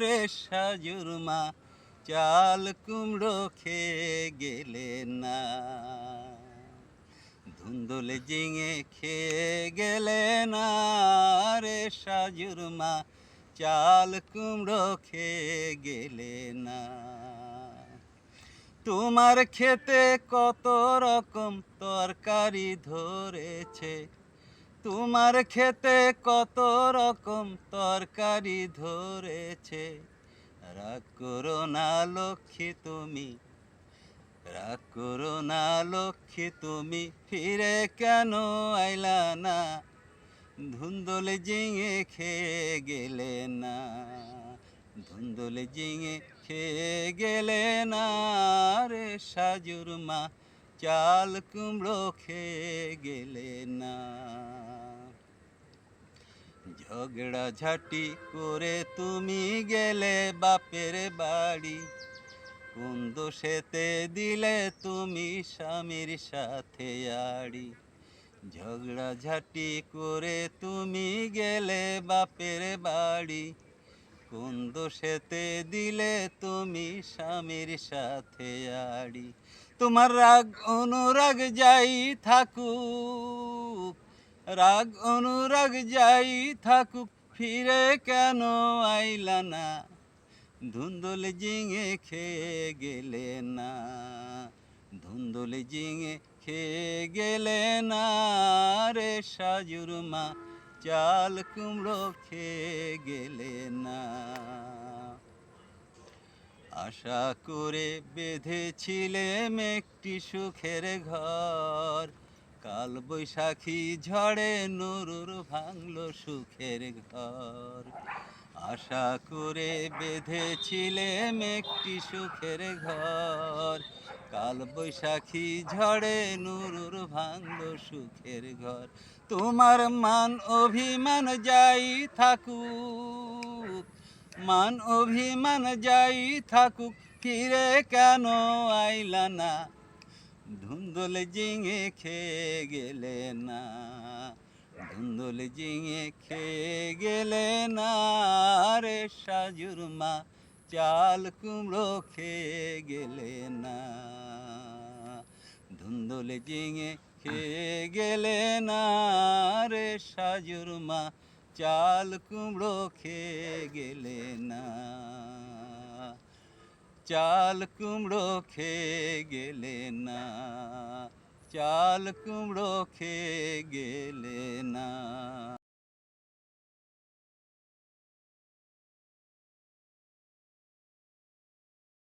রে সাজুর মা, চাল কুমড়ো খেয়ে গেলে না। ধুন্দুলে জিঙে খেয়ে গেলে না রে সাজুর মা, চাল কুমড়ো খেয়ে গেলে না। তোমার খেতে কত রকম তরকারি ধরেছে তোমার খেতে কত রকম তরকারি ধরেছে? রাগ করো না লক্ষ্মী তুমি, রাগ করো না লক্ষ্মী তুমি, ফিরে কেন আইলা না? ধুন্দলে জিঙে খেয়ে গেলে না, ধুন্দলে জিঙে খেয়ে গেলে না রে সাজুর মা। চাল কুমড়ো খেয়ে গেলে না। ঝগড়া ঝাঁটি করে তুমি গেলে বাপের বাড়ি। কোন দোষেতে দিলে তুমি স্বামীর সাথে আড়ি। ঝগড়া ঝাঁটি করে তুমি গেলে বাপের বাড়ি। কোন দোষেতে দিলে তুমি স্বামীর সাথে আড়ি। তোমার রাগ অনুরাগ যাই থাকুক, রাগ অনুরাগ যাই থাকুক, ফিরে কেন আইলা না? ধুন্দুল জিঙে খেয়ে গেলে না, ধুন্দুল জিঙে খেয়ে গেলে না রে সাজুর মা, চাল কুমড়ো খেয়ে গেলে না। আশা করে বেঁধেছিলেম একটি সুখের ঘর। কাল বৈশাখী ঝড়ে নুরুর ভাঙলো সুখের ঘর। আশা করে বেঁধেছিলেম একটি সুখের ঘর। কাল বৈশাখী ঝড়ে নুরুর ভাঙলো সুখের ঘর। তোমার মান অভিমান যাই থাকুক। মান অভিমান যাই থাকুক, ফিরে কেন আইলা না? ধুন্দল জিঙে খেয়ে গেলে না। ধুন্দল জিঙে খেয়ে গেলে না। রে সাজুর মা, চাল কুমড়ো খেয়ে গেলে না। ধুন্দল জিঙে খেয়ে গেলে না। রে সাজুর মা চাল কুমড়ো খেয়ে গেলে না। চাল কুমড়ো খেয়ে গেলে না। চাল কুমড়ো খেয়ে গেলে না।